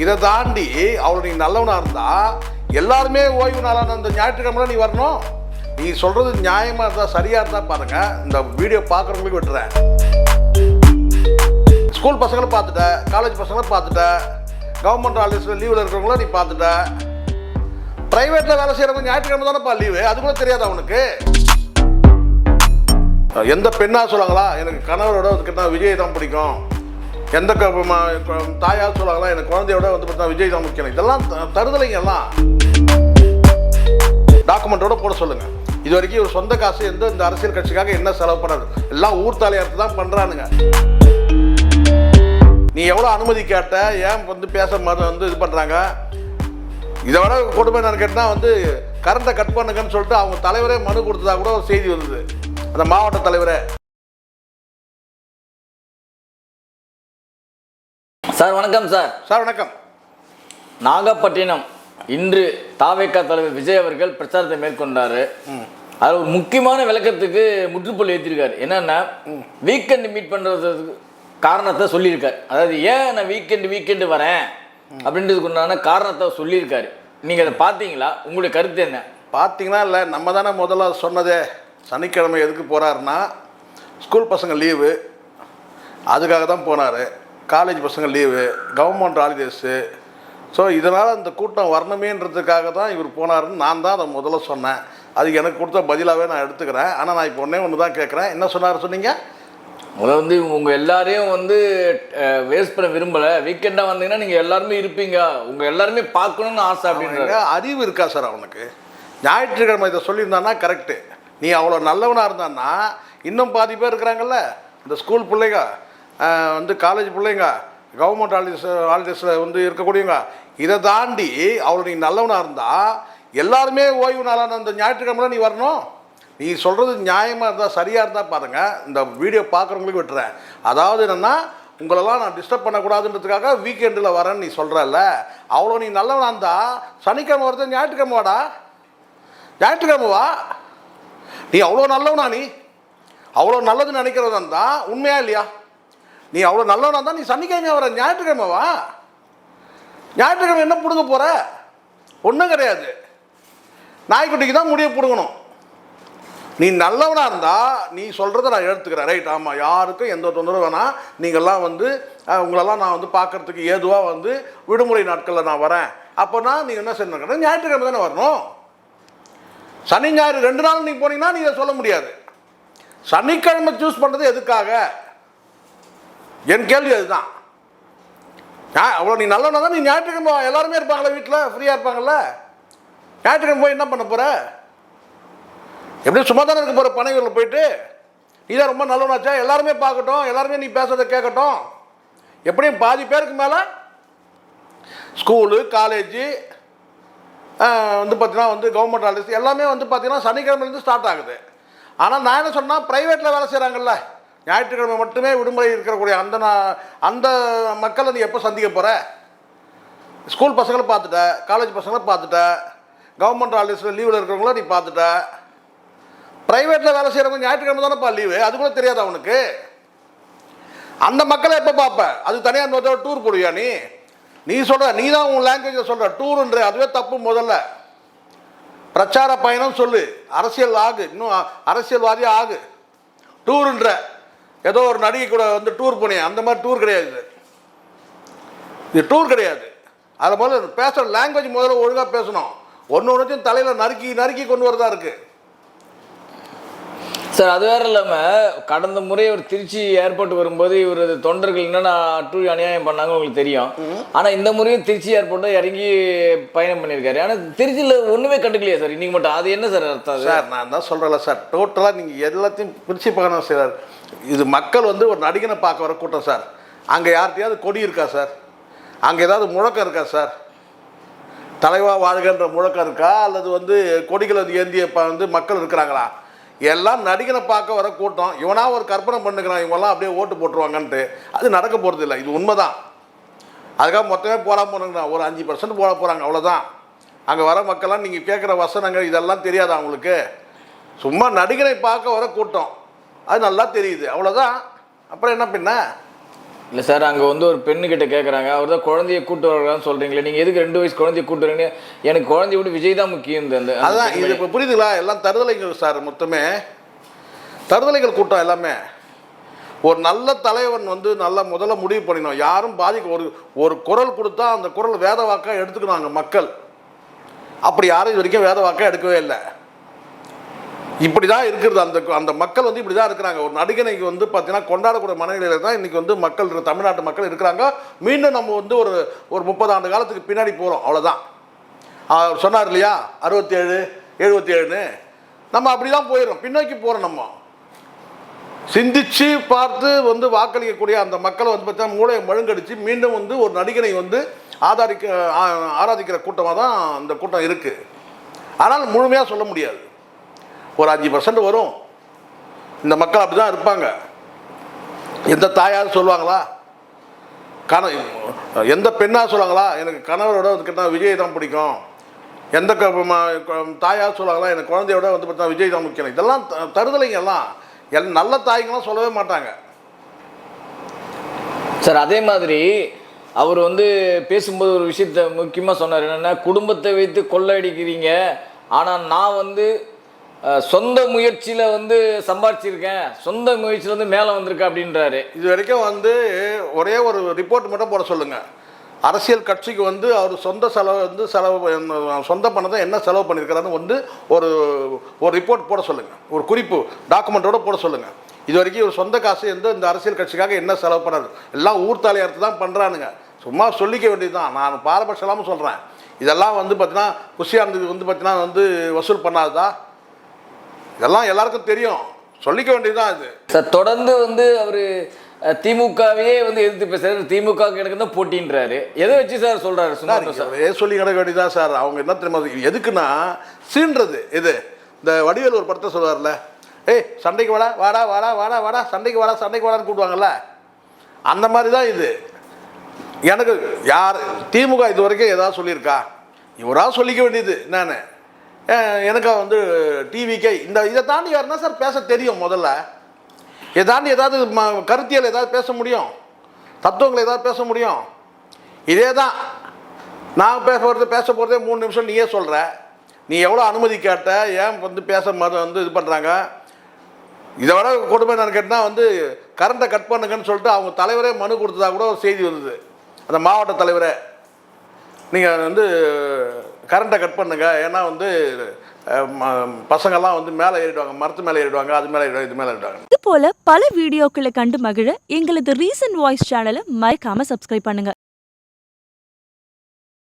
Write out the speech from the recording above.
இதை தாண்டி அவள் நீ நல்லவனா இருந்தா எல்லாருமே ஓய்வு நாளான அந்த ஞாயிற்றுக்கிழமை நீ வரணும். நீ சொல்றது நியாயமா இருந்தா சரியா இருந்தா பாருங்க. இந்த வீடியோ பார்க்குறவங்களுக்கு விட்டுறேன். ஸ்கூல் பசங்களை பார்த்துட்ட காலேஜ் பசங்களை பார்த்துட்ட கவர்மெண்ட் ஆஃபீஸில் லீவில் இருக்கிறவங்கள நீ பார்த்துட்ட. ப்ரைவேட்டில் வேலை செய்கிறவங்க ஞாயிற்றுக்கிழமை தானேப்பா லீவு அது கூட தெரியாது அவனுக்கு எந்த பெண்ணாக சொல்லுவாங்களா? எனக்கு கணவரோட வந்து விஜய் தான் பிடிக்கும். எந்த க- தாயா சொல்லுவாங்களா எனக்கு குழந்தையோட வந்து பார்த்தா விஜய் தான் முக்கியம். இதெல்லாம் தருதலைங்க எல்லாம் டாக்குமெண்ட்டோட போட சொல்லுங்க. இது வரைக்கும் இவர் சொந்த காசு எந்த இந்த அரசியல் கட்சிக்காக என்ன செலவு பண்ணாரு? எல்லாம் ஊர் தலையார்த்து தான் பண்றானுங்க. நீ எவ்வளோ அனுமதி கேட்ட? ஏன் வந்து பேச மாதிரி வந்து இது பண்ணுறாங்க இதை விட கொடுமை என்னன்னு கேட்டால் வந்து கரண்ட்டை கட் பண்ணுங்கன்னு சொல்லிட்டு அவங்க தலைவரே மனு கொடுத்ததா கூட ஒரு செய்தி வந்தது. அந்த மாவட்ட தலைவரே. சார் வணக்கம் சார். சார் வணக்கம். நாகப்பட்டினம் இன்று தாவேக்கா தலைவர் விஜய் அவர்கள் பிரச்சாரத்தை மேற்கொண்டாரு. அது ஒரு முக்கியமான விளக்கத்துக்கு முற்றுப்புள்ளி ஏற்றிருக்காரு என்னன்னா வீக்கெண்ட் மீட் பண்றதுக்கு காரணத்தை சொல்லியிருக்காரு. அதாவது ஏன் நான் வீக்கெண்டு வீக்கெண்டு வரேன்? அப்படின்றதுக்கு உண்டான காரணத்தை சொல்லியிருக்காரு. நீங்க அதை பார்த்தீங்களா? உங்களுடைய கருத்து என்ன? பார்த்தீங்கன்னா இல்லை? நம்ம தானே முதல்ல சொன்னதே. சனிக்கிழமை எதுக்கு போகிறாருன்னா ஸ்கூல் பசங்க லீவு அதுக்காக தான் போனார். காலேஜ் பசங்க லீவு கவர்மெண்ட் ஹாலிடேஸு ஸோ இதனால் இந்த கூட்டம் வரணுமேன்றதுக்காக தான் இவர் போனாருன்னு நான் தான் அதை முதல்ல சொன்னேன். அதுக்கு எனக்கு கொடுத்த பதிலாகவே நான் எடுத்துக்கிறேன். ஆனால் நான் இப்போ ஒன்றே ஒன்று தான் கேட்குறேன் என்ன சொன்னார் சொன்னீங்க? முதல்ல வந்து உங்க எல்லாரையும் வந்து வேஸ்ட் பண்ண விரும்பல. வீக்கெண்டா வந்தீங்கன்னா நீங்க எல்லாருமே இருப்பீங்க. உங்க எல்லாருமே பார்க்கணும்னு ஆசை அப்படின்றாரு. அவனுக்கு அறிவு இருக்கா சார் அவனுக்கு? ஞாயிற்றுக்கிழமை இதை சொல்லியிருந்தான்னா கரெக்டு நீ அவ்வளோ நல்லவனாக இருந்தான்னா இன்னும் பாதி பேர் இருக்கிறாங்கல்ல இந்த ஸ்கூல் பிள்ளைங்க வந்து காலேஜ் பிள்ளைங்க கவர்மெண்ட் ஹாலிடேஸ் ஹாலிடேஸில் வந்து இருக்கக்கூடியவங்க இதை தாண்டி அவ்வளோ நீ நல்லவனாக இருந்தால் எல்லாருமே ஓய்வு நாளான அந்த ஞாயிற்றுக்கிழமை நீ வரணும். நீ சொல்கிறது நியாயமாக இருந்தால் சரியாக இருந்தால் பாருங்க. இந்த வீடியோ பார்க்குறவங்களுக்கு விட்டுறேன். அதாவது என்னென்னா உங்களெல்லாம் நான் டிஸ்டர்ப் பண்ணக்கூடாதுன்றதுக்காக வீக்கெண்டில் வரேன்னு நீ சொல்கிறல்ல அவ்வளோ நீ நல்லவனாக இருந்தால் சனிக்கிழமை வரது ஞாயிற்றுக்கிழமை வாடா. ஞாயிற்றுக்கிழமை வா. நீ அவ்வளோ நல்லவனா நீ? அவ்வளோ நல்லதுன்னு நினைக்கிறதா இருந்தால் உண்மையா இல்லையா? நீ அவ்வளோ நல்லவனா தான் நீ சனிக்கிழமை வர ஞாயிற்றுக்கிழமை வா ஞாயிற்றுக்கிழமை என்ன பிடுங்க போகிற ஒன்றும் கிடையாது. நாய்க்குட்டிக்கு தான் முடிய பிடுங்கணும். நீ நல்லவனாக இருந்தால் நீ சொல்கிறத நான் எடுத்துக்கிறேன் ரைட் ஆமாம் யாருக்கும் எந்த தொந்தரவு வேணாம். நீங்கள்லாம் வந்து உங்களெல்லாம் நான் வந்து பார்க்கறதுக்கு ஏதுவாக வந்து விடுமுறை நாட்களில் நான் வரேன். அப்போனா நீங்கள் என்ன செய்யணும் ஞாயிற்றுக்கிழமை தானே வரணும். சனி ஞாயிறு ரெண்டு நாள் நீங்கள் போனீங்கன்னா நீங்கள் சொல்ல முடியாது. சனிக்கிழமை சூஸ் பண்ணுறது எதுக்காக? என் கேள்வி அதுதான். அவ்வளோ நீ நல்லவனா தான் நீ ஞாயிற்றுக்கிழமை எல்லாருமே இருப்பாங்களே வீட்டில் ஃப்ரீயாக இருப்பாங்கல்ல. ஞாயிற்றுக்கிழமை போய் என்ன பண்ண போகிற எப்படி சும்மா தானே இருக்க போகிற பனையூரில் போயிட்டு? நீ தான் ரொம்ப நல்லவனாச்சா? எல்லாருமே பார்க்கட்டும். எல்லாருமே நீ பேசுறதை கேட்கட்டும். எப்படியும் பாதி பேருக்கு மேலே ஸ்கூலு காலேஜு வந்து பார்த்தீங்கன்னா வந்து கவர்மெண்ட் ஆஃபீஸ் எல்லாமே வந்து பார்த்தீங்கன்னா சனிக்கிழமைலேருந்து ஸ்டார்ட் ஆகுது. ஆனால் நான் என்ன சொன்னால் ப்ரைவேட்டில் வேலை செய்கிறாங்கல்ல ஞாயிற்றுக்கிழமை மட்டுமே விடுமுறை இருக்கக்கூடிய அந்த அந்த மக்களை நீ எப்போ சந்திக்க போகிற ஸ்கூல் பசங்களை பார்த்துட்ட காலேஜ் பசங்களை பார்த்துட்ட கவர்மெண்ட் ஆஃபீஸில் லீவில் இருக்கிறவங்கள நீ பார்த்துட்ட. ப்ரைவேட்டில் வேலை செய்கிறவங்க ஞாயிற்றுக்கிழமை தானேப்பா லீவு அது கூட தெரியாது உனக்கு? அந்த மக்களை எப்போ பார்ப்பேன் அது தனியாக இன்னொரு டூர் போடுவியா நீ? நீ சொல்கிற நீ தான் உன் லாங்குவேஜை சொல்கிற டூருன்ற அதுவே தப்பு முதல்ல. பிரச்சார பயணம் சொல்லு. அரசியல் ஆகு. இன்னும் அரசியல்வாதியாக அரசியல்வாதி ஆகு டூருன்ற ஏதோ ஒரு நடிகை கூட வந்து டூர் போனேன் அந்த மாதிரி டூர் கிடையாது இது. டூர் கிடையாது. அது முதல்ல பேசுகிற லாங்குவேஜ் முதல்ல ஒழுங்காக பேசணும். ஒன்று ஒன்றுத்தையும் தலையில் நறுக்கி நறுக்கி கொண்டு வரதா இருக்குது சார் அது வேற இல்லாமல் கடந்த முறை ஒரு திருச்சி ஏர்போர்ட் வரும்போது இவர் தொண்டர்கள் என்னென்ன அட்டு அநியாயம் பண்ணாங்க உங்களுக்கு தெரியும். ஆனால் இந்த முறையும் திருச்சி ஏர்போர்ட்டை இறங்கி பயணம் பண்ணியிருக்காரு. ஆனால் திருச்சியில் ஒன்றுமே கண்டுக்கலையா சார். இன்னைக்கு மட்டும் அது என்ன சார் அர்த்தம் சார் நான் தான் சொல்கிறேன்ல சார். டோட்டலாக நீங்கள் எல்லாத்தையும் பிரித்து பார்க்கணும் சார். இது மக்கள் வந்து ஒரு நடிகனை பார்க்க வர கூட்டம் சார். அங்கே யார்கிட்டயாவது கொடி இருக்கா சார்? அங்கே ஏதாவது முழக்கம் இருக்கா சார்? தலைவா வாழ்கன்ற முழக்கம் இருக்கா? அல்லது வந்து கொடிகளை ஏந்திய வந்து மக்கள் இருக்கிறாங்களா? எல்லாம் நடிகனை பார்க்க வர கூட்டம் இவனா ஒரு கற்பனை பண்ணுக்கிறான் இவங்கெல்லாம் அப்படியே ஓட்டு போட்டுருவாங்கன்ட்டு அது நடக்க போகிறது இல்லை இது உண்மைதான். அதுக்காக மொத்தமே போடாம போனாங்கண்ணா ஒரு அஞ்சு பர்சன்ட் போட போகிறாங்க அவ்வளோதான் அங்கே வர மக்கள்லாம் நீங்கள் கேட்குற வசனங்கள் இதெல்லாம் தெரியாதா அவங்களுக்கு சும்மா நடிகனை பார்க்க வர கூட்டம் அது நல்லா தெரியுது அவ்வளோதான் அப்புறம் என்ன பின்ன? இல்லை சார் அங்கே வந்து ஒரு பெண்ணுக்கிட்ட கேட்குறாங்க அவர் தான் குழந்தைய கூட்டு வர்றான்னு சொல்கிறீங்களே நீங்கள் எதுக்கு ரெண்டு வயசு குழந்தைய கூட்டு வரீங்க? எனக்கு குழந்தைய விட விஜய் தான் முக்கியம் இந்த அதான் இது. இப்போ புரியுதுங்களா? எல்லாம் தருதலைகள் சார் மொத்தமே. தருதலைகள் கூட்டம் எல்லாமே. ஒரு நல்ல தலைவன் வந்து நல்ல முதல்ல முடிவு பண்ணிடணும். யாரும் பாதிக்க ஒரு ஒரு குரல் கொடுத்தா அந்த குரல் வேத வாக்கா எடுத்துக்கணுங்க மக்கள். அப்படி யாரும் இது வரைக்கும் வேத வாக்கா எடுக்கவே இல்லை. இப்படி தான் இருக்கிறது. அந்த அந்த மக்கள் வந்து இப்படி தான் இருக்கிறாங்க. ஒரு நடிகனைக்கு வந்து பார்த்தீங்கன்னா கொண்டாடக்கூடிய மனநிலையில் தான் இன்றைக்கி வந்து மக்கள் தமிழ்நாட்டு மக்கள் இருக்கிறாங்க. மீண்டும் நம்ம வந்து ஒரு ஒரு முப்பது ஆண்டு காலத்துக்கு பின்னாடி போகிறோம் அவ்வளோதான் அவர் சொன்னார் இல்லையா? அறுபத்தேழு எழுபத்தி ஏழுன்னு நம்ம அப்படி தான் போயிடும் பின்னோக்கி போகிறோம் நம்ம. சிந்திச்சு பார்த்து வந்து வாக்களிக்கக்கூடிய அந்த மக்களை வந்து பார்த்தா மூளையை மழுங்கடிச்சு மீண்டும் வந்து ஒரு நடிகனை வந்து ஆதாரிக்க ஆராதிக்கிற கூட்டமாக தான் இந்த கூட்டம் இருக்குது ஆனால் முழுமையாக சொல்ல முடியாது. ஒரு அஞ்சு பர்சன்ட் வரும். இந்த மக்கள் அப்படி தான் இருப்பாங்க. எந்த தாயார் சொல்லுவாங்களா? கண எந்த பெண்ணாக சொல்லுவாங்களா? எனக்கு கணவரோட வந்து கேட்டால் விஜய் தான் பிடிக்கும். எந்த க- ம- தாயார் சொல்லுவாங்களா? எனக்கு குழந்தையோட வந்து பார்த்தா விஜய் தான் முக்கியம். இதெல்லாம் த- தருதலைங்க எல்லாம் எல் நல்ல தாய்ங்களாம் சொல்லவே மாட்டாங்க. சார் அதே மாதிரி அவர் வந்து பேசும்போது ஒரு விஷயத்த முக்கியமாக சொன்னார். என்னென்னா குடும்பத்தை வைத்து கொள்ளையடிக்கிறீங்க ஆனால் நான் வந்து சொந்த முயற்சியில் வந்து சம்பாதிச்சிருக்கேன் சொந்த முயற்சியில் வந்து மேலே வந்திருக்கேன் அப்படின்றாரு. இது வரைக்கும் வந்து ஒரே ஒரு ரிப்போர்ட் மட்டும் போட சொல்லுங்கள் அரசியல் கட்சிக்கு வந்து அவர் சொந்த செலவு வந்து செலவு சொந்த பணத்தை என்ன செலவு பண்ணியிருக்கிறாருன்னு வந்து ஒரு ஒரு ரிப்போர்ட் போட சொல்லுங்கள் ஒரு குறிப்பு டாக்குமெண்ட்டோட போட சொல்லுங்கள் இது வரைக்கும் இவர் சொந்த காசு எந்த இந்த அரசியல் கட்சிக்காக என்ன செலவு பண்ணாரு எல்லாம் ஊர் தான் பண்ணுறானுங்க சும்மா சொல்லிக்க வேண்டியது தான் நான் பாரபட்சம் சொல்கிறேன் இதெல்லாம் வந்து பார்த்தீங்கன்னா குஷியானது வந்து பார்த்தீங்கன்னா வந்து வசூல் பண்ணாததா? இதெல்லாம் எல்லாருக்கும் தெரியும். சொல்லிக்க வேண்டியது தான் இது சார் தொடர்ந்து வந்து அவர் திமுகவையே வந்து எதிர்த்து பேசுறாரு. திமுக எனக்கு தான் போட்டின்றாரு. எதை வச்சு சார் சொல்றாரு ஒரே சொல்லி கிடக்க வேண்டியதான் சார். அவங்க என்ன தெரியுமா எதுக்குன்னா சீன்றது இது. இந்த வடிவேல் ஒரு படத்தை சொல்லுவார்ல. ஏய் சண்டைக்கு வாடா வாடா வாடா வாடா வாடா சண்டைக்கு வாடா சண்டைக்கு வாடான்னு கூப்பிடுவாங்கல்ல அந்த மாதிரி தான் இது. எனக்கு யார் திமுக இது வரைக்கும் ஏதாவது சொல்லியிருக்கா? இவரா சொல்லிக்க வேண்டியது. நான். எனக்கு வந்து டிவிக்கே இந்த இதை தாண்டி யாருன்னா சார் பேச தெரியும் முதல்ல? இதை தாண்டி ஏதாவது ம கருத்தியல் ஏதாவது பேச முடியும்? தத்துவங்களை ஏதாவது பேச முடியும்? இதே தான். நான் பேச போகிறது பேச போகிறதே மூணு நிமிஷம் நீயே சொல்கிற நீ எவ்வளோ அனுமதி கேட்ட ஏன் வந்து பேச மாதிரி வந்து இது பண்ணுறாங்க இதை விட கொடுமை நான் கேட்டால் வந்து கரண்ட்டை கட் பண்ணுங்கன்னு சொல்லிட்டு அவங்க தலைவரே மனு கொடுத்ததா கூட ஒரு செய்தி வந்தது. அந்த மாவட்ட தலைவரே. நீங்கள் வந்து கரண்ட்டை கட் பண்ணுங்க. ஏன்னா வந்து பசங்கள்லாம் ம- வந்து மேலே ஏறிடுவாங்க. மரத்து மேலே ஏறிடுவாங்க. அது மேலே ஏறிடுவாங்க இது மேலே ஏறிடுவாங்க. இது போல பல வீடியோக்களை கண்டு மகிழ எங்களது ரீசன்ட் வாய்ஸ் சேனலை மறக்காம சப்ஸ்கிரைப் பண்ணுங்க.